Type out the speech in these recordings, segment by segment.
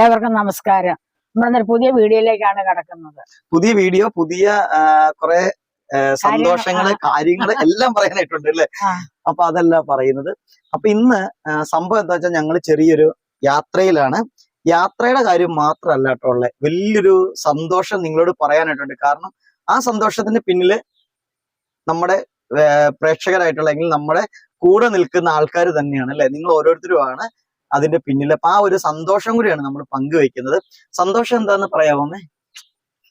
ഏവർക്കും നമസ്കാരം. നമ്മളൊരു പുതിയ വീഡിയോയിലേക്കാണ് കടക്കുന്നത്. പുതിയ വീഡിയോ പുതിയ കുറെ സന്തോഷങ്ങൾ കാര്യങ്ങൾ എല്ലാം പറയാനായിട്ടുണ്ട് അല്ലേ. അപ്പൊ അതല്ല പറയുന്നത്. അപ്പൊ ഇന്ന് സംഭവം എന്താ വെച്ചാൽ ഞങ്ങൾ ചെറിയൊരു യാത്രയിലാണ്. യാത്രയുടെ കാര്യം മാത്രമല്ല കേട്ടോ ഉള്ളത് വലിയൊരു സന്തോഷം നിങ്ങളോട് പറയാനായിട്ടുണ്ട്. കാരണം ആ സന്തോഷത്തിന് പിന്നിൽ നമ്മുടെ പ്രേക്ഷകരായിട്ടുള്ള അല്ലെങ്കിൽ നമ്മുടെ കൂടെ നിൽക്കുന്ന ആൾക്കാർ തന്നെയാണ് അല്ലെ? നിങ്ങൾ ഓരോരുത്തരുമാണ്. അതിന്റെ പിന്നിലെ ആ ഒരു സന്തോഷം കൂടിയാണ് നമ്മൾ പങ്കുവെക്കുന്നത് സന്തോഷം എന്താന്ന് അമ്മേ?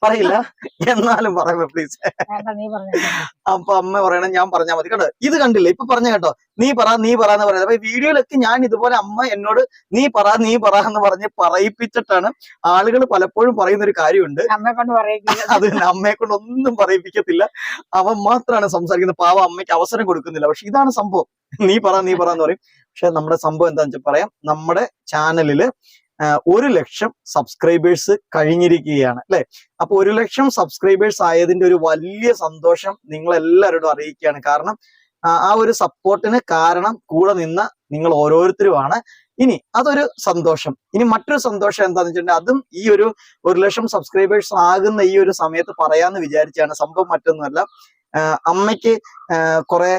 പറയില്ല. എന്നാലും പറയുമ്പോ പ്ലീസ് അപ്പൊ അമ്മ പറയണം ഞാൻ പറഞ്ഞാൽ മതി കേട്ടോ. ഇത് കണ്ടില്ല? ഇപ്പൊ പറഞ്ഞ കേട്ടോ. നീ പറ നീ പറ എന്ന് പറയുന്നത്. അപ്പൊ വീഡിയോയിലൊക്കെ ഞാൻ ഇതുപോലെ അമ്മ എന്നോട് നീ പറ നീ പറ എന്ന് പറഞ്ഞ് പറയിപ്പിച്ചിട്ടാണ് ആളുകൾ പലപ്പോഴും പറയുന്ന ഒരു കാര്യമുണ്ട് അത് അമ്മയെ കൊണ്ട് ഒന്നും പറയിപ്പിക്കത്തില്ല. അവൻ മാത്രമാണ് സംസാരിക്കുന്നത്. പാവ അമ്മയ്ക്ക് അവസരം കൊടുക്കുന്നില്ല. പക്ഷെ ഇതാണ് സംഭവം. നീ പറ നീ പറ എന്ന് പറയും. പക്ഷെ നമ്മുടെ സംഭവം എന്താണെന്ന് വെച്ചാൽ പറയാം. നമ്മുടെ ചാനലിൽ ഒരു ലക്ഷം സബ്സ്ക്രൈബേഴ്സ് കഴിഞ്ഞിരിക്കുകയാണ് അല്ലെ? അപ്പൊ ഒരു ലക്ഷം സബ്സ്ക്രൈബേഴ്സ് ആയതിന്റെ ഒരു വലിയ സന്തോഷം നിങ്ങൾ എല്ലാവരോടും അറിയിക്കുകയാണ്. കാരണം ആ, ഒരു സപ്പോർട്ടിന് കാരണം കൂടെ നിന്ന നിങ്ങൾ ഓരോരുത്തരുമാണ്. ഇനി അതൊരു സന്തോഷം. ഇനി മറ്റൊരു സന്തോഷം എന്താന്ന് വെച്ചിട്ടുണ്ടെങ്കിൽ അതും ഈ ഒരു ഒരു ലക്ഷം സബ്സ്ക്രൈബേഴ്സ് ആകുന്ന ഈ ഒരു സമയത്ത് പറയാന്ന് വിചാരിച്ചാണ്. സംഭവം മറ്റൊന്നുമല്ല. അമ്മയ്ക്ക് കുറെ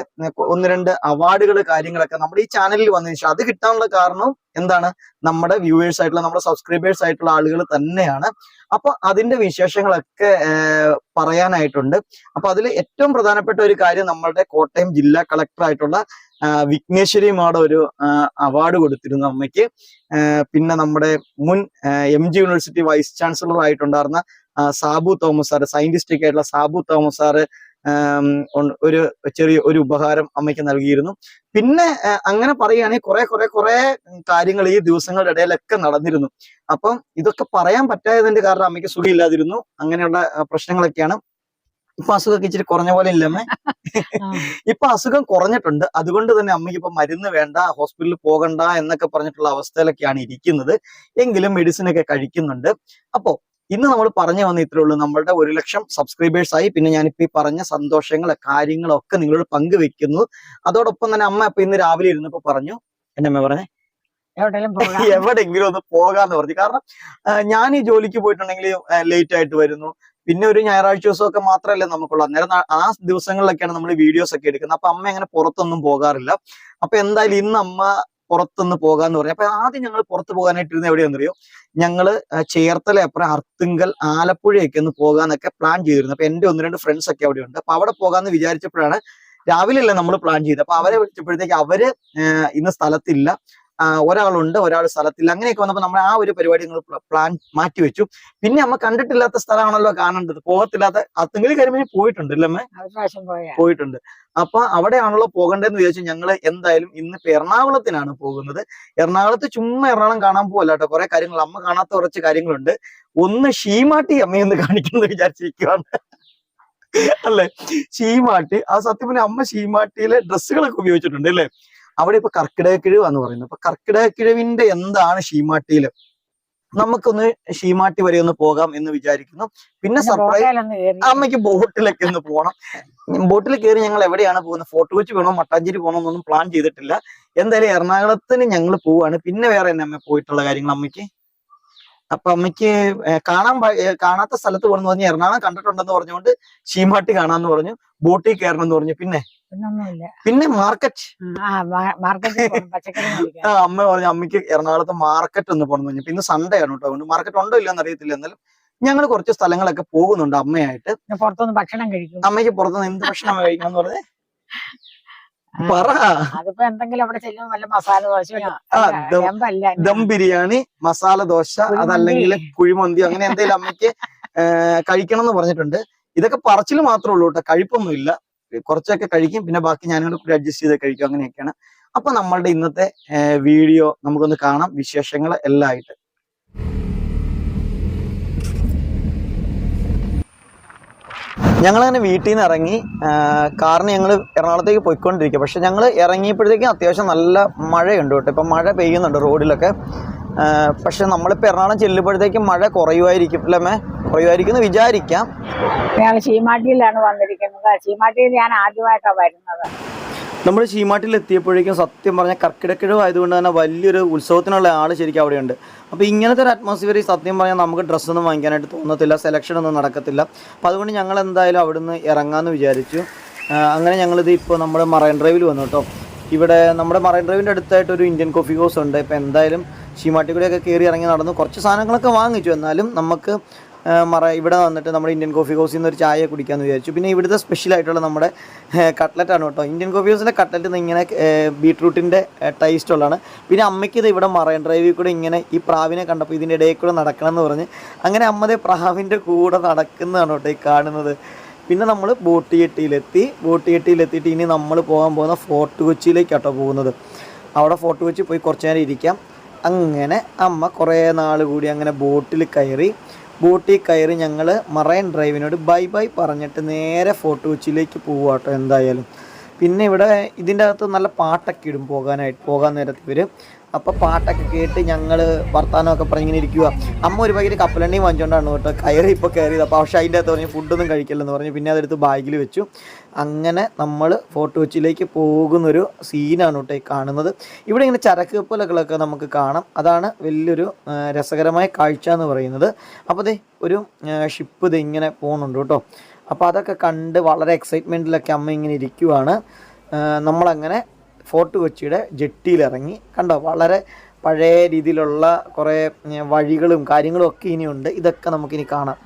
ഒന്ന് രണ്ട് അവാർഡുകൾ കാര്യങ്ങളൊക്കെ നമ്മുടെ ഈ ചാനലിൽ വന്നതിന് ശേഷം അത് കിട്ടാനുള്ള കാരണം എന്താണ്? നമ്മുടെ വ്യൂവേഴ്സ് ആയിട്ടുള്ള നമ്മുടെ സബ്സ്ക്രൈബേഴ്സ് ആയിട്ടുള്ള ആളുകൾ തന്നെയാണ്. അപ്പൊ അതിന്റെ വിശേഷങ്ങളൊക്കെ പറയാനായിട്ടുണ്ട്. അപ്പൊ അതിൽ ഏറ്റവും പ്രധാനപ്പെട്ട ഒരു കാര്യം നമ്മളുടെ കോട്ടയം ജില്ലാ കളക്ടർ ആയിട്ടുള്ള വിഘ്നേശ്വരി മാഡം ഒരു അവാർഡ് കൊടുത്തിരുന്നു അമ്മയ്ക്ക്. പിന്നെ നമ്മുടെ മുൻ എം യൂണിവേഴ്സിറ്റി വൈസ് ചാൻസലർ ആയിട്ടുണ്ടായിരുന്ന സാബു തോമസ് സാറ് സയന്റിസ്റ്റിക് ആയിട്ടുള്ള സാബു തോമസ് സാറ് ഒരു ചെറിയ ഒരു ഉപഹാരം അമ്മയ്ക്ക് നൽകിയിരുന്നു. പിന്നെ അങ്ങനെ പറയുകയാണെങ്കിൽ കുറെ കുറെ കുറെ കാര്യങ്ങൾ ഈ ദിവസങ്ങളുടെ ഇടയിലൊക്കെ നടന്നിരുന്നു. അപ്പം ഇതൊക്കെ പറയാൻ പറ്റാത്തതിന്റെ കാരണം അമ്മയ്ക്ക് സുഖമില്ലാതിരുന്നു. അങ്ങനെയുള്ള പ്രശ്നങ്ങളൊക്കെയാണ്. ഇപ്പൊ അസുഖമൊക്കെ ഇച്ചിരി കുറഞ്ഞ പോലെ ഇല്ലമ്മേ ഇപ്പൊ അസുഖം കുറഞ്ഞിട്ടുണ്ട്. അതുകൊണ്ട് തന്നെ അമ്മയ്ക്ക് ഇപ്പൊ മരുന്ന് വേണ്ട ഹോസ്പിറ്റലിൽ പോകണ്ട എന്നൊക്കെ പറഞ്ഞിട്ടുള്ള അവസ്ഥയിലൊക്കെയാണ് ഇരിക്കുന്നത്. എങ്കിലും മെഡിസിൻ ഒക്കെ കഴിക്കുന്നുണ്ട്. അപ്പോ ഇന്ന് നമ്മൾ പറഞ്ഞു വന്ന ഇത്രേ ഉള്ളൂ. നമ്മളുടെ ഒരു ലക്ഷം സബ്സ്ക്രൈബേഴ്സ് ആയി. പിന്നെ ഞാനിപ്പോ ഈ പറഞ്ഞ സന്തോഷങ്ങൾ കാര്യങ്ങളൊക്കെ നിങ്ങളോട് പങ്കുവെക്കുന്നു. അതോടൊപ്പം തന്നെ അമ്മ ഇപ്പൊ ഇന്ന് രാവിലെ ഇരുന്നപ്പോ പറഞ്ഞു എന്റെ അമ്മ പറഞ്ഞേ എവിടെയെങ്കിലും പോകാം. ഒന്ന് പോകാന്ന് പറഞ്ഞു. കാരണം ഞാൻ ഈ ജോലിക്ക് പോയിട്ടുണ്ടെങ്കിൽ ലേറ്റ് ആയിട്ട് വരുന്നു. പിന്നെ ഒരു ഞായറാഴ്ച ദിവസമൊക്കെ മാത്രമല്ലേ നമുക്കുള്ളൂ. അന്നേരം ആ ദിവസങ്ങളിലൊക്കെയാണ് നമ്മൾ വീഡിയോസ് ഒക്കെ എടുക്കുന്നത്. അപ്പൊ അമ്മ അങ്ങനെ പുറത്തൊന്നും പോകാറില്ല. അപ്പൊ എന്തായാലും ഇന്ന് അമ്മ പുറത്തൊന്ന് പോകാന്ന് പറഞ്ഞു. അപ്പൊ ആദ്യം ഞങ്ങൾ പുറത്ത് പോകാനായിട്ടിരുന്ന എവിടെയാണെന്നറിയോ ഞങ്ങൾ ചേർത്തല അപ്പുറം അർത്തുങ്കൽ ആലപ്പുഴയൊക്കെ ഒന്ന് പോകാന്നൊക്കെ പ്ലാൻ ചെയ്തിരുന്നു. അപ്പൊ എന്റെ ഒന്ന് രണ്ട് ഫ്രണ്ട്സ് ഒക്കെ അവിടെ ഉണ്ട് അപ്പൊ അവിടെ പോകാന്ന് വിചാരിച്ചപ്പോഴാണ് രാവിലെ അല്ലേ നമ്മൾ പ്ലാൻ ചെയ്തത്. അപ്പൊ അവരെ വിളിച്ചപ്പോഴത്തേക്ക് അവർ ഇന്ന് സ്ഥലത്തില്ല. ഒരാളുണ്ട് ഒരാൾ സ്ഥലത്തില്ല. അങ്ങനെയൊക്കെ വന്നപ്പോൾ നമ്മൾ ആ ഒരു പരിപാടി നിങ്ങൾ പ്ലാൻ മാറ്റിവെച്ചു. പിന്നെ അമ്മ കണ്ടിട്ടില്ലാത്ത സ്ഥലമാണല്ലോ കാണേണ്ടത്. പോകത്തില്ലാത്ത അത്തെങ്കിലും കരിമീൻ പോയിട്ടുണ്ട് അല്ലേ പോയിട്ടുണ്ട്. അപ്പൊ അവിടെയാണല്ലോ പോകേണ്ടതെന്ന് വിചാരിച്ചു ഞങ്ങൾ എന്തായാലും ഇന്ന് എറണാകുളത്തിനാണ് പോകുന്നത്. എറണാകുളത്ത് ചുമ്മാ എറണാകുളം കാണാൻ പോകല്ല കേട്ടോ കുറെ കാര്യങ്ങൾ. അമ്മ കാണാത്ത കുറച്ച് കാര്യങ്ങളുണ്ട്. ഒന്ന് ഷീമാട്ടി അമ്മയെന്ന് കാണിക്കുന്നത് വിചാരിച്ചിരിക്കുകയാണ് അല്ലെ? ഷീമാട്ടി. ആ സത്യം അമ്മ ഷീമാട്ടിയിലെ ഡ്രസ്സുകളൊക്കെ ഉപയോഗിച്ചിട്ടുണ്ട് അല്ലേ? അവിടെ ഇപ്പൊ കർക്കിടക കിഴിവാന്ന് പറയുന്നത് അപ്പൊ കർക്കിടക കിഴിവിന്റെ എന്താണ് ഷീമാട്ടിയിൽ നമുക്കൊന്ന് ഷീമാട്ടി വരെ ഒന്ന് പോകാം എന്ന് വിചാരിക്കുന്നു. പിന്നെ സർപ്രൈസ് അമ്മയ്ക്ക് ബോട്ടിലൊക്കെ ഒന്ന് പോകണം ബോട്ടിൽ കയറി ഞങ്ങൾ എവിടെയാണ് പോകുന്നത്? ഫോർട്ട് കൊച്ചി വേണോ മട്ടാഞ്ചേരി പോകണോ എന്നൊന്നും പ്ലാൻ ചെയ്തിട്ടില്ല. എന്തായാലും എറണാകുളത്തിന് ഞങ്ങൾ പോവാണ്. പിന്നെ വേറെ എന്നെ അമ്മ പോയിട്ടുള്ള കാര്യങ്ങൾ അമ്മയ്ക്ക്? അപ്പൊ അമ്മയ്ക്ക് കാണാൻ കാണാത്ത സ്ഥലത്ത് പോകണമെന്ന് പറഞ്ഞു എറണാകുളം കണ്ടിട്ടുണ്ടെന്ന് പറഞ്ഞുകൊണ്ട് ഷീമാട്ടി കാണാന്ന് പറഞ്ഞു. ബോട്ടിൽ കയറണം എന്ന് പറഞ്ഞു. പിന്നെ? പിന്നൊന്നുമില്ല. പിന്നെ മാർക്കറ്റ്. ആ മാ- പോകണം പച്ചക്കറി അമ്മ പറഞ്ഞു അമ്മയ്ക്ക് എറണാകുളത്ത് മാർക്കറ്റ് ഒന്ന് പോകണം പറഞ്ഞു പിന്നെ സൺഡേ ആണ് കേട്ടോ അതുകൊണ്ട് മാർക്കറ്റ് ഉണ്ടോ ഇല്ലെന്ന് അറിയത്തില്ല. എന്നാലും ഞങ്ങൾ കുറച്ച് സ്ഥലങ്ങളൊക്കെ പോകുന്നുണ്ട് അമ്മയായിട്ട്. പുറത്തുനിന്ന് ഭക്ഷണം കഴിക്കും. അമ്മയ്ക്ക് പുറത്തുനിന്ന് എന്ത് ഭക്ഷണം കഴിക്കണം എന്ന് പറഞ്ഞേ? പറ. അതിപ്പോ എന്തെങ്കിലും അവിടെ ചെല്ലുമ്പോൾ നല്ല മസാല ദോശ ദം- ബിരിയാണി മസാല ദോശ. അതല്ലെങ്കിൽ കുഴിമന്തി അങ്ങനെ എന്തെങ്കിലും അമ്മയ്ക്ക് കഴിക്കണം എന്ന് പറഞ്ഞിട്ടുണ്ട്. ഇതൊക്കെ പറച്ചിൽ മാത്രമേ ഉള്ളൂ കേട്ടോ കഴിപ്പൊന്നുമില്ല. കുറച്ചൊക്കെ കഴിക്കും. പിന്നെ ബാക്കി ഞാനും കൂടി അഡ്ജസ്റ്റ് ചെയ്ത് കഴിക്കും. അങ്ങനെയൊക്കെയാണ്. അപ്പൊ നമ്മളുടെ ഇന്നത്തെ വീഡിയോ നമുക്കൊന്ന് കാണാം. വിശേഷങ്ങൾ എല്ലാം ആയിട്ട് ഞങ്ങളങ്ങനെ വീട്ടിൽ നിന്ന് ഇറങ്ങി കാറിന് ഞങ്ങൾ എറണാകുളത്തേക്ക് പോയിക്കൊണ്ടിരിക്കുക പക്ഷെ ഞങ്ങൾ ഇറങ്ങിയപ്പോഴത്തേക്കും അത്യാവശ്യം നല്ല മഴയുണ്ട് കേട്ടോ. ഇപ്പം മഴ പെയ്യുന്നുണ്ട് റോഡിലൊക്കെ. പക്ഷെ നമ്മളിപ്പോൾ എറണാകുളം ചെല്ലുമ്പോഴത്തേക്കും മഴ കുറയുമായിരിക്കും അല്ലേ മേ? കുറയുമായിരിക്കും എന്ന് വിചാരിക്കാം. ഞങ്ങൾ ചീമാട്ടിയിലാണ് വന്നിരിക്കുന്നത്. ചീമാട്ടിയിൽ ഞാൻ ആദ്യമായിട്ടാണ് വരുന്നത്. നമ്മൾ ചീമാട്ടിൽ എത്തിയപ്പോഴേക്കും സത്യം പറഞ്ഞാൽ കർക്കിടക്കിഴവ് ആയതുകൊണ്ട് തന്നെ വലിയൊരു ഉത്സവത്തിനുള്ള ആൾ ശരിക്കും അവിടെയുണ്ട്. അപ്പോൾ ഇങ്ങനത്തെ ഒരു അറ്റ്മോസ്ഫിയർ സത്യം പറഞ്ഞാൽ നമുക്ക് ഡ്രസ്സൊന്നും വാങ്ങിക്കാനായിട്ട് തോന്നത്തില്ല സെലക്ഷൻ ഒന്നും നടക്കത്തില്ല. അപ്പോൾ അതുകൊണ്ട് ഞങ്ങൾ എന്തായാലും അവിടുന്ന് ഇറങ്ങാമെന്ന് വിചാരിച്ചു. അങ്ങനെ ഞങ്ങളിത് ഇപ്പോൾ നമ്മുടെ മറൈൻ ഡ്രൈവിൽ വന്നു കേട്ടോ ഇവിടെ നമ്മുടെ മറൈൻ ഡ്രൈവിന്റെ അടുത്തായിട്ട് ഒരു ഇന്ത്യൻ കോഫി ഹൗസ് ഉണ്ട്. ഇപ്പോൾ എന്തായാലും ഷീമാട്ടിക്കുടിയൊക്കെ കയറി ഇറങ്ങി നടന്നു. കുറച്ച് സാധനങ്ങളൊക്കെ വാങ്ങിച്ചു. എന്നാലും നമുക്ക് മറ ഇവിടെ വന്നിട്ട് നമ്മുടെ ഇന്ത്യൻ കോഫി ഹൗസിൽ നിന്ന് ഒരു ചായ കുടിക്കാമെന്ന് വിചാരിച്ചു. പിന്നെ ഇവിടുത്തെ സ്പെഷ്യൽ ആയിട്ടുള്ള നമ്മുടെ കട്ട്ലറ്റാണ് കേട്ടോ. ഇന്ത്യൻ കോഫി ഹൗസിന്റെ കട്ട്ലറ്റ് ഇങ്ങനെ ബീട്രൂട്ടിന്റെ ടേസ്റ്റ് ഉള്ളതാണ്. പിന്നെ അമ്മയ്ക്ക് ഇത് ഇവിടെ മറൈൻ ഡ്രൈവിൽ കൂടെ ഇങ്ങനെ ഈ പ്രാവിനെ കണ്ടപ്പോൾ ഇതിന്റെ ഇടയിൽ കൂടെ നടക്കണം എന്ന് പറഞ്ഞ് അങ്ങനെ അമ്മതേ പ്രാവിന്റെ കൂടെ നടക്കുന്നതാണ് കേട്ടോ ഈ കാണുന്നത്. പിന്നെ നമ്മൾ ബോട്ട് ജെട്ടിയിലെത്തി ബോട്ട് ജെട്ടിയിലെത്തിയിട്ട് ഇനി നമ്മൾ പോകാൻ പോകുന്ന ഫോർട്ട് കൊച്ചിയിലേക്കാട്ടോ പോകുന്നത്. അവിടെ ഫോർട്ട് കൊച്ചി പോയി കുറച്ച് നേരം ഇരിക്കാം. അങ്ങനെ അമ്മ കുറേ നാൾ കൂടി അങ്ങനെ ബോട്ടിൽ കയറി. ബോട്ടിൽ കയറി ഞങ്ങൾ മറൈൻ ഡ്രൈവിനോട് ബൈ ബൈ പറഞ്ഞിട്ട് നേരെ ഫോർട്ട് കൊച്ചിയിലേക്ക് പോവാട്ടോ എന്തായാലും. പിന്നെ ഇവിടെ ഇതിന്റെ അകത്ത് നല്ല പാട്ടൊക്കെ ഇടും പോകാനായിട്ട് പോകാൻ നേരത്തെ ഇവർ അപ്പോൾ പാട്ടൊക്കെ കേട്ട് ഞങ്ങൾ വർത്താനമൊക്കെ പറഞ്ഞിങ്ങനെ ഇരിക്കുക അമ്മ ഒരു ഭയങ്കര കപ്പലണ്ടി വാങ്ങിച്ചുകൊണ്ടാണ് കേട്ടോ. കയറി ഇപ്പോൾ കയറിയത് അപ്പോൾ പക്ഷേ അതിന്റെ അകത്ത് പറഞ്ഞ് ഫുഡൊന്നും കഴിക്കില്ലെന്ന് പറഞ്ഞ്. പിന്നെ അതെടുത്ത് ബാഗിൽ വെച്ചു. അങ്ങനെ നമ്മൾ ഫോർട്ട് കൊച്ചിയിലേക്ക് പോകുന്നൊരു സീനാണ് കേട്ടോ കാണുന്നത്. ഇവിടെ ഇങ്ങനെ ചരക്ക് കപ്പലുകളൊക്കെ നമുക്ക് കാണാം. അതാണ് വലിയൊരു രസകരമായ കാഴ്ച എന്ന് പറയുന്നത്. അപ്പോൾ ദേ ഒരു ഷിപ്പ് ഇത് ഇങ്ങനെ പോകുന്നുണ്ട് കേട്ടോ. അപ്പോൾ അതൊക്കെ കണ്ട് വളരെ എക്സൈറ്റ്മെന്റിലൊക്കെ അമ്മ ഇങ്ങനെ ഇരിക്കുവാണ്. നമ്മളങ്ങനെ ഫോർട്ട് കൊച്ചിയുടെ ജെട്ടിയിലിറങ്ങി. കണ്ടോ വളരെ പഴയ രീതിയിലുള്ള കുറേ വഴികളും കാര്യങ്ങളും ഒക്കെ ഇനിയുണ്ട്. ഇതൊക്കെ നമുക്ക് ഇനി കാണാം.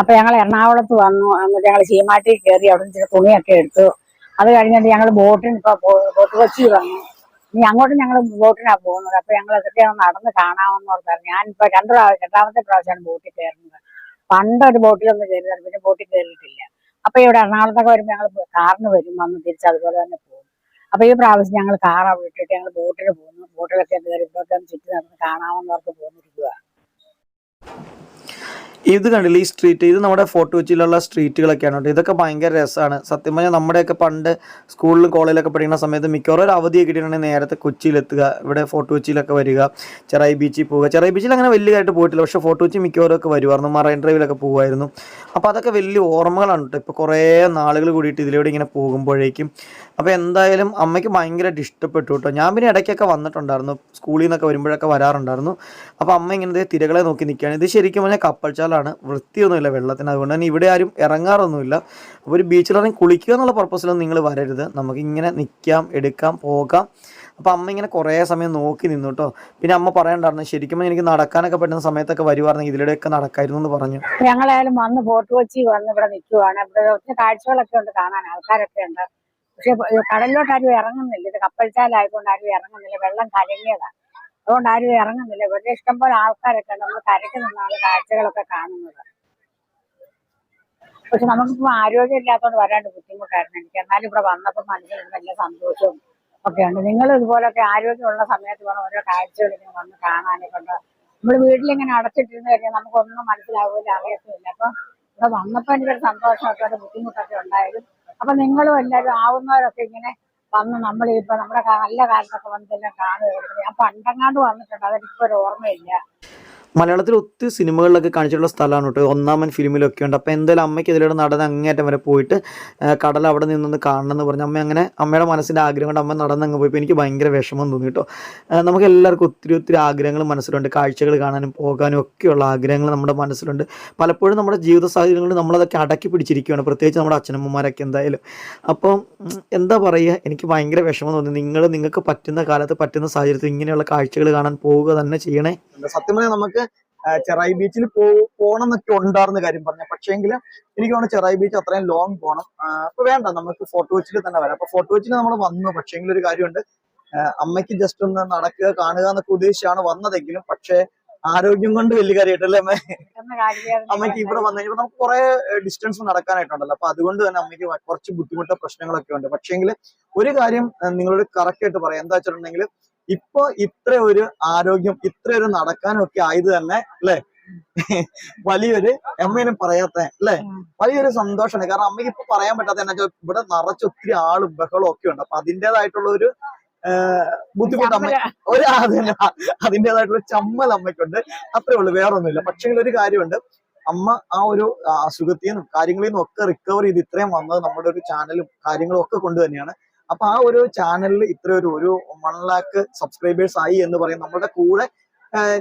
അപ്പൊ ഞങ്ങൾ എറണാകുളത്ത് വന്നു. എന്നിട്ട് ഞങ്ങൾ ചീമാട്ടി കയറി അവിടെ നിന്ന് തുണിയൊക്കെ എടുത്തു. അത് കഴിഞ്ഞിട്ട് ഞങ്ങൾ ബോട്ടിന് ഇപ്പൊ ബോട്ട് കൊച്ചി വന്നു. ഇനി അങ്ങോട്ട് ഞങ്ങൾ ബോട്ടിനാണ് പോകുന്നത്. അപ്പൊ ഞങ്ങൾ ഇതൊക്കെ നടന്ന് കാണാമെന്ന് ഓർത്തായിരുന്നു ഞാനിപ്പോ രണ്ടു പ്രാവശ്യം രണ്ടാമത്തെ പ്രാവശ്യമാണ് ബോട്ടിൽ കയറുന്നത്. പണ്ട് ഒരു ബോട്ടിലൊന്നും കയറിയത് പിന്നെ ബോട്ടിൽ കയറിയിട്ടില്ല. അപ്പൊ ഇവിടെ എറണാകുളത്തൊക്കെ വരുമ്പോൾ ഞങ്ങൾ കാറിന് വരും വന്ന് തിരിച്ച് അതുപോലെ തന്നെ പോകും. അപ്പൊ ഈ പ്രാവശ്യം ഞങ്ങൾ കാർ അവിടെ ഇട്ടിട്ട് ഞങ്ങൾ ബോട്ടിൽ പോകുന്നു. ബോട്ടിലൊക്കെ കയറി ഒന്ന് ചുറ്റി നടന്ന് കാണാമെന്നവർക്ക് പോന്നിരിക്കുക ഇത് കണ്ടില്ല ഈ സ്ട്രീറ്റ് ഇത് നമ്മുടെ ഫോർട്ട് കൊച്ചിയിലുള്ള സ്ട്രീറ്റുകളൊക്കെയാണ് കേട്ടോ. ഇതൊക്കെ ഭയങ്കര രസമാണ് സത്യം പറഞ്ഞാൽ നമ്മുടെയൊക്കെ പണ്ട് സ്കൂളിലും കോളേജിലൊക്കെ പഠിക്കുന്ന സമയത്ത് മിക്കവാറും ഒരു അവധിയൊക്കെ കിട്ടിയിട്ടുണ്ടെങ്കിൽ നേരത്തെ കൊച്ചിയിലെത്തുക ഇവിടെ ഫോർട്ട് കൊച്ചിയിലൊക്കെ വരിക ചെറായി ബീച്ചിൽ പോവുക. ചെറായി ബീച്ചിൽ അങ്ങനെ വലിയതായിട്ട് പോയിട്ടില്ല. പക്ഷേ ഫോർട്ട് കൊച്ചി മിക്കവാറും ഒക്കെ വരുമായിരുന്നു. മറൈൻ ഡ്രൈവിലൊക്കെ പോകുമായിരുന്നു അപ്പോൾ അതൊക്കെ വലിയ ഓർമ്മകളാണ് കേട്ടോ. ഇപ്പോൾ കുറേ നാളുകൾ കൂടിയിട്ട് ഇതിലൂടെ ഇങ്ങനെ പോകുമ്പോഴേക്കും. അപ്പോൾ എന്തായാലും അമ്മയ്ക്ക് ഭയങ്കരമായിട്ട് ഇഷ്ടപ്പെട്ടു കേട്ടോ. ഞാൻ പിന്നെ ഇടയ്ക്കൊക്കെ വന്നിട്ടുണ്ടായിരുന്നു. സ്കൂളിൽ നിന്നൊക്കെ വരുമ്പോഴൊക്കെ വരാറുണ്ടായിരുന്നു. അപ്പോൾ അമ്മ ഇങ്ങനെ തിരകളെ നോക്കി നിൽക്കുകയാണ്. ഇത് ശരിക്കും പറഞ്ഞാൽ കപ്പൽച്ചാലാണ് വൃത്തിയൊന്നുമില്ല വെള്ളത്തിന്. അതുകൊണ്ട് തന്നെ ഇവിടെ ആരും ഇറങ്ങാറൊന്നുമില്ല. അപ്പോൾ ഒരു ബീച്ചിൽ ഇറങ്ങി കുളിക്കുക എന്നുള്ള പർപ്പസിലൊന്നും നിങ്ങൾ വരരുത്. നമുക്ക് ഇങ്ങനെ നിൽക്കാം എടുക്കാം പോകാം. അപ്പോൾ അമ്മ ഇങ്ങനെ കുറേ സമയം നോക്കി നിന്നു കേട്ടോ പിന്നെ അമ്മ പറയണ്ടായിരുന്നു ശരിക്കും എനിക്ക് നടക്കാനൊക്കെ പറ്റുന്ന സമയത്തൊക്കെ വരുവായിരുന്നെങ്കിൽ ഇതിലൂടെയൊക്കെ നടക്കായിരുന്നു എന്ന് പറഞ്ഞു. ഞങ്ങളായാലും വന്ന് ഫോർട്ട് കൊച്ചി വന്ന് ഇവിടെ നിൽക്കുവാണ്. ഇവിടെ ഒത്തിരി കാഴ്ചകളൊക്കെ ഉണ്ട് കാണാൻ ആൾക്കാരൊക്കെ ഉണ്ട്. പക്ഷെ കടലിലോട്ട് ആരും ഇറങ്ങുന്നില്ല. ഇത് കപ്പൽച്ചാലായതുകൊണ്ട് ആരും ഇറങ്ങുന്നില്ല. വെള്ളം കലങ്ങിയതാണ് അതുകൊണ്ട് ആരും ഇറങ്ങുന്നില്ല. വെറുതെ ഇഷ്ടംപോലെ ആൾക്കാരൊക്കെ നമ്മൾ കരയ്ക്ക് നിന്നാണ് കാഴ്ചകളൊക്കെ കാണുന്നത്. പക്ഷെ നമുക്കിപ്പോ ആരോഗ്യം ഇല്ലാത്തതുകൊണ്ട് വരാണ്ട് ബുദ്ധിമുട്ടായിരുന്നു. എനിക്ക് എന്നാലും ഇവിടെ വന്നപ്പോൾ മനസ്സിൽ നല്ല സന്തോഷവും ഒക്കെ ഉണ്ട് നിങ്ങൾ ഇതുപോലൊക്കെ ആരോഗ്യമുള്ള സമയത്ത് വേണം ഓരോ കാഴ്ചകൾ വന്ന് കാണാനൊക്കെ ഉണ്ട് നമ്മൾ വീട്ടിലിങ്ങനെ അടച്ചിട്ടിരുന്ന് കഴിഞ്ഞാൽ നമുക്കൊന്നും മനസ്സിലാവില്ല അറിയത്തില്ല അപ്പൊ ഇവിടെ വന്നപ്പോ എനിക്കൊരു സന്തോഷമൊക്കെ ഒരു ബുദ്ധിമുട്ടൊക്കെ ഉണ്ടായാലും അപ്പൊ നിങ്ങളും എല്ലാവരും ആവുന്നവരൊക്കെ ഇങ്ങനെ വന്ന് നമ്മൾ ഇപ്പൊ നമ്മുടെ നല്ല കാലത്തൊക്കെ വന്നിട്ടെല്ലാം കാണുക ഞാൻ പണ്ടങ്ങാണ്ട് വന്നിട്ടുണ്ട്. അതെനിക്കിപ്പോ ഒരു ഓർമ്മയില്ല. മലയാളത്തിൽ ഒത്തിരി സിനിമകളിലൊക്കെ കാണിച്ചിട്ടുള്ള സ്ഥലമാണ് കേട്ടോ. ഒന്നാമൻ ഫിലിമിലൊക്കെ ഉണ്ട്. അപ്പോൾ എന്തായാലും അമ്മയ്ക്ക് ഇതിലൂടെ നടന്ന് അങ്ങേറ്റം വരെ പോയിട്ട് കടൽ അവിടെ നിന്നൊന്ന് കാണണം എന്ന് പറഞ്ഞ് അമ്മ അങ്ങനെ അമ്മയുടെ മനസ്സിന്റെ ആഗ്രഹം കൊണ്ട് അമ്മ നടന്നങ്ങ് പോയപ്പോൾ എനിക്ക് ഭയങ്കര വിഷമം തോന്നി കേട്ടോ. നമുക്ക് എല്ലാവർക്കും ഒത്തിരി ഒത്തിരി ആഗ്രഹങ്ങൾ മനസ്സിലുണ്ട്. കാഴ്ചകൾ കാണാനും പോകാനും ഒക്കെയുള്ള ആഗ്രഹങ്ങൾ നമ്മുടെ മനസ്സിലുണ്ട്. പലപ്പോഴും നമ്മുടെ ജീവിത സാഹചര്യങ്ങളിൽ നമ്മളതൊക്കെ അടക്കി പിടിച്ചിരിക്കുകയാണ്. പ്രത്യേകിച്ച് നമ്മുടെ അച്ഛനമ്മമാരൊക്കെ എന്തായാലും. അപ്പം എന്താ പറയുക? എനിക്ക് ഭയങ്കര വിഷമം തോന്നി. നിങ്ങൾ നിങ്ങൾക്ക് പറ്റുന്ന കാലത്ത് പറ്റുന്ന സാഹചര്യത്തിൽ ഇങ്ങനെയുള്ള കാഴ്ചകൾ കാണാൻ പോവുക തന്നെ ചെയ്യണേ. സത്യം നമുക്ക് ചെറായി ബീച്ചിൽ പോ പോകണം എന്നൊക്കെ ഉണ്ടായിരുന്ന കാര്യം പറഞ്ഞു. പക്ഷേങ്കിൽ എനിക്ക് തോന്നുന്നു ചെറായി ബീച്ച് അത്രയും ലോങ് പോകണം അപ്പൊ വേണ്ട നമുക്ക് ഫോർട്ട് കൊച്ചിൽ തന്നെ വരാം. അപ്പൊ ഫോർട്ട് കൊച്ചിൽ നമ്മൾ വന്നു. പക്ഷേങ്കിൽ ഒരു കാര്യമുണ്ട്. അമ്മയ്ക്ക് ജസ്റ്റ് ഒന്ന് നടക്കുക കാണുക എന്നൊക്കെ ഉദ്ദേശിച്ചാണ് വന്നതെങ്കിലും പക്ഷേ ആരോഗ്യം കൊണ്ട് വലിയ കാര്യമായിട്ടല്ലേ അമ്മ? അമ്മയ്ക്ക് ഇവിടെ വന്നു കഴിഞ്ഞാൽ നമുക്ക് കുറെ ഡിസ്റ്റൻസ് നടക്കാനായിട്ടുണ്ടല്ലോ. അപ്പൊ അതുകൊണ്ട് തന്നെ അമ്മയ്ക്ക് കുറച്ച് ബുദ്ധിമുട്ട് പ്രശ്നങ്ങളൊക്കെ ഉണ്ട്. പക്ഷേങ്കിൽ ഒരു കാര്യം നിങ്ങളോട് കറക്റ്റ് ആയിട്ട് പറയാം. എന്താ വെച്ചിട്ടുണ്ടെങ്കിൽ ഇപ്പൊ ഇത്ര ഒരു ആരോഗ്യം ഇത്ര ഒരു നടക്കാനും ഒക്കെ ആയത് തന്നെ അല്ലെ? വലിയൊരു അമ്മേനും പറയാത്ത അല്ലെ. വലിയൊരു സന്തോഷമാണ്. കാരണം അമ്മയ്ക്ക് ഇപ്പൊ പറയാൻ പറ്റാത്ത എന്നാ ഇവിടെ നിറച്ച് ഒത്തിരി ആളും ബഹളും ഒക്കെ ഉണ്ട്. അപ്പൊ അതിന്റെതായിട്ടുള്ള ഒരു ബുദ്ധിമുട്ട് അമ്മ ഒരു അതിന് അതിന്റെതായിട്ടുള്ള ചമ്മൽ അമ്മയ്ക്കുണ്ട്. അത്രേ ഉള്ളൂ. വേറൊന്നുമില്ല. പക്ഷേ ഒരു കാര്യമുണ്ട്. അമ്മ ആ ഒരു അസുഖത്തിൽ നിന്നും കാര്യങ്ങളിൽ നിന്നും ഒക്കെ റിക്കവർ ചെയ്ത് ഇത്രയും വന്നത് നമ്മുടെ ഒരു ചാനലും കാര്യങ്ങളും ഒക്കെ കൊണ്ട് തന്നെയാണ്. അപ്പൊ ആ ഒരു ചാനലിൽ ഇത്ര ഒരു ഒരു വൺ ലാക്ക് സബ്സ്ക്രൈബേഴ്സ് ആയി എന്ന് പറയും നമ്മുടെ കൂടെ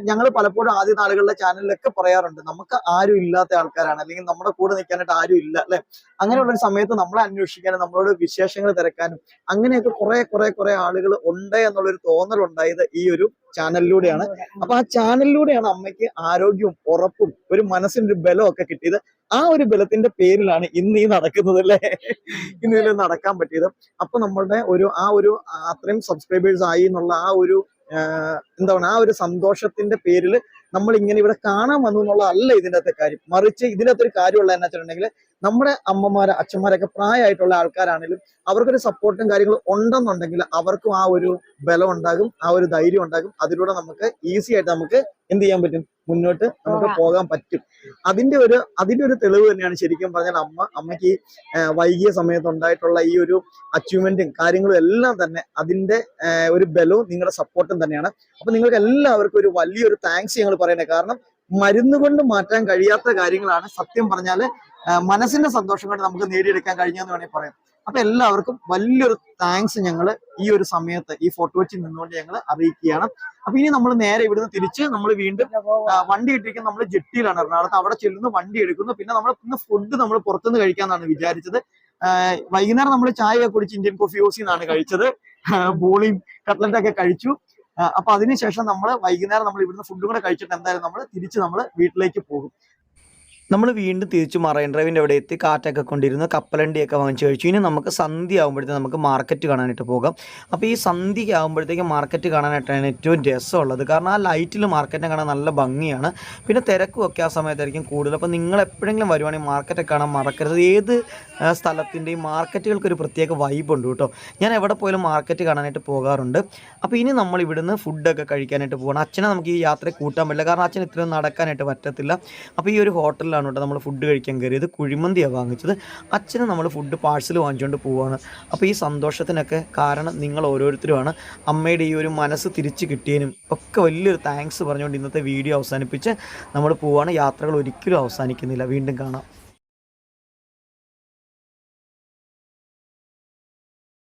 ഞങ്ങൾ പലപ്പോഴും ആദ്യ നാളുകളിലെ ചാനലിലൊക്കെ പറയാറുണ്ട്. നമുക്ക് ആരും ഇല്ലാത്ത ആൾക്കാരാണ്. അല്ലെങ്കിൽ നമ്മുടെ കൂടെ നിൽക്കാനായിട്ട് ആരും ഇല്ല അല്ലെ? അങ്ങനെയുള്ള ഒരു സമയത്ത് നമ്മളെ അന്വേഷിക്കാനും നമ്മളോട് വിശേഷങ്ങൾ തിരക്കാനും അങ്ങനെയൊക്കെ കുറെ കുറെ കുറെ ആളുകൾ ഉണ്ട് എന്നുള്ളൊരു തോന്നൽ ഉണ്ടായത് ഈ ഒരു ചാനലിലൂടെയാണ് അപ്പൊ ആ ചാനലിലൂടെയാണ് അമ്മയ്ക്ക് ആരോഗ്യവും ഉറപ്പും ഒരു മനസ്സിന്റെ ഒരു ബലവും ഒക്കെ കിട്ടിയത്. ആ ഒരു ബലത്തിന്റെ പേരിലാണ് ഇന്ന് ഈ നടക്കുന്നത് അല്ലേ ഇന്ന് ഇതിൽ നടക്കാൻ പറ്റിയത്. അപ്പൊ നമ്മളുടെ ഒരു ആ ഒരു അത്രയും സബ്സ്ക്രൈബേഴ്സ് ആയി എന്നുള്ള ആ ഒരു എന്താണ് ആ ഒരു സന്തോഷത്തിന്റെ പേരിൽ നമ്മൾ ഇങ്ങനെ ഇവിടെ കാണാൻ വന്നു എന്നുള്ളതല്ല ഇതിന്റെ അകത്തെ കാര്യം. മറിച്ച് ഇതിനകത്ത് ഒരു കാര്യമുള്ള എന്നാ വെച്ചിട്ടുണ്ടെങ്കിൽ നമ്മുടെ അമ്മമാരെ അച്ഛന്മാരൊക്കെ പ്രായമായിട്ടുള്ള ആൾക്കാരാണെങ്കിലും അവർക്കൊരു സപ്പോർട്ടും കാര്യങ്ങളും ഉണ്ടെന്നുണ്ടെങ്കിൽ അവർക്കും ആ ഒരു ബലം ഉണ്ടാകും ആ ഒരു ധൈര്യം ഉണ്ടാകും. അതിലൂടെ നമുക്ക് ഈസി ആയിട്ട് നമുക്ക് എന്ത് ചെയ്യാൻ പറ്റും? മുന്നോട്ട് നമുക്ക് പോകാൻ പറ്റും. അതിന്റെ ഒരു അതിന്റെ ഒരു തെളിവ് തന്നെയാണ് ശരിക്കും പറഞ്ഞാൽ അമ്മ അമ്മയ്ക്ക് ഈ, വൈകിയ സമയത്ത് ഉണ്ടായിട്ടുള്ള ഈ ഒരു അച്ചീവ്മെന്റും കാര്യങ്ങളും എല്ലാം തന്നെ അതിന്റെ ഒരു ബലവും നിങ്ങളുടെ സപ്പോർട്ടും തന്നെയാണ്. അപ്പൊ നിങ്ങൾക്ക് എല്ലാവർക്കും ഒരു വലിയൊരു താങ്ക്സ് ഞങ്ങൾ പറയണേ കാരണം മരുന്ന് കൊണ്ട് മാറ്റാൻ കഴിയാത്ത കാര്യങ്ങളാണ് സത്യം പറഞ്ഞാൽ മനസ്സിന്റെ സന്തോഷം കൊണ്ട് നമുക്ക് നേടിയെടുക്കാൻ കഴിഞ്ഞെന്ന് വേണമെങ്കിൽ പറയാം. അപ്പൊ എല്ലാവർക്കും വലിയൊരു താങ്ക്സ് ഞങ്ങൾ ഈ ഒരു സമയത്ത് ഈ ഫോട്ടോ വെച്ച് നിന്നുകൊണ്ട് ഞങ്ങൾ അറിയിക്കുകയാണ്. അപ്പൊ ഇനി നമ്മൾ നേരെ ഇവിടുന്ന് തിരിച്ച് നമ്മൾ വീണ്ടും വണ്ടി ഇട്ടിരിക്കുന്ന നമ്മൾ ജെട്ടിയിലാണ് എറണാകുളത്ത്. അവിടെ ചെല്ലുന്നു വണ്ടി എടുക്കുന്നു. പിന്നെ നമ്മൾ ഇന്ന് ഫുഡ് നമ്മൾ പുറത്തുനിന്ന് കഴിക്കാന്നാണ് വിചാരിച്ചത്. വൈകുന്നേരം നമ്മൾ ചായ കുടിച്ച് ഇന്ത്യൻ കോഫി ഹൗസിൽ നിന്നാണ് കഴിച്ചത്. ബോളിയും കട്ട്ലറ്റ് ഒക്കെ കഴിച്ചു. അപ്പൊ അതിനുശേഷം നമ്മൾ വൈകുന്നേരം നമ്മൾ ഇവിടുന്ന് ഫുഡും കൂടെ കഴിച്ചിട്ട് എന്തായാലും നമ്മൾ തിരിച്ച് നമ്മൾ വീട്ടിലേക്ക് പോകും. നമ്മൾ വീണ്ടും തിരിച്ച് മറൈൻ ഡ്രൈവിന്റെ അവിടെ എത്തി കാറ്റൊക്കെ കൊണ്ടിരുന്ന് കപ്പലണ്ടിയൊക്കെ വാങ്ങിച്ച് കഴിച്ചു. ഇനി നമുക്ക് സന്ധ്യ ആകുമ്പോഴത്തേക്ക് നമുക്ക് മാർക്കറ്റ് കാണാനായിട്ട് പോകാം. അപ്പോൾ ഈ സന്ധ്യ ആകുമ്പോഴത്തേക്ക് മാർക്കറ്റ് കാണാനായിട്ടാണ് ഏറ്റവും രസമുള്ളത്. കാരണം ആ ലൈറ്റിൽ മാർക്കറ്റിനെ കാണാൻ നല്ല ഭംഗിയാണ്. പിന്നെ തിരക്കും ഒക്കെ ആ സമയത്തായിരിക്കും കൂടുതൽ. അപ്പോൾ നിങ്ങൾ എപ്പോഴെങ്കിലും വരുവാണെങ്കിൽ മാർക്കറ്റൊക്കെ കാണാൻ മറക്കരുത്. ഏത് സ്ഥലത്തിന്റെയും മാർക്കറ്റുകൾക്കൊരു പ്രത്യേക വൈബ് ഉണ്ട് കേട്ടോ. ഞാൻ എവിടെ പോയാലും മാർക്കറ്റ് കാണാനായിട്ട് പോകാറുണ്ട്. അപ്പോൾ ഇനി നമ്മൾ ഇവിടുന്ന് ഫുഡൊക്കെ കഴിക്കാനായിട്ട് പോകണം അച്ഛനെ നമുക്ക് ഈ യാത്ര കൂട്ടാൻ പറ്റില്ല. കാരണം അച്ഛൻ ഇത്രയും നടക്കാനായിട്ട് പറ്റത്തില്ല. അപ്പോൾ ഈ ഒരു ഹോട്ടലിലാണ് കേട്ടോ നമ്മൾ ഫുഡ് കഴിക്കാൻ കയറിയത്. കുഴിമന്തിയാണ് വാങ്ങിച്ചത്. അച്ഛന് നമ്മൾ ഫുഡ് പാഴ്സൽ വാങ്ങിച്ചുകൊണ്ട് പോവുകയാണ് അപ്പോൾ ഈ സന്തോഷത്തിനൊക്കെ കാരണം നിങ്ങൾ ഓരോരുത്തരുമാണ്. അമ്മയുടെ ഈ ഒരു മനസ്സ് തിരിച്ച് കിട്ടിയതിനും ഒക്കെ വലിയൊരു താങ്ക്സ് പറഞ്ഞുകൊണ്ട് ഇന്നത്തെ വീഡിയോ അവസാനിപ്പിച്ച് നമ്മൾ പോവുകയാണ് യാത്രകൾ ഒരിക്കലും അവസാനിക്കുന്നില്ല. വീണ്ടും കാണാം.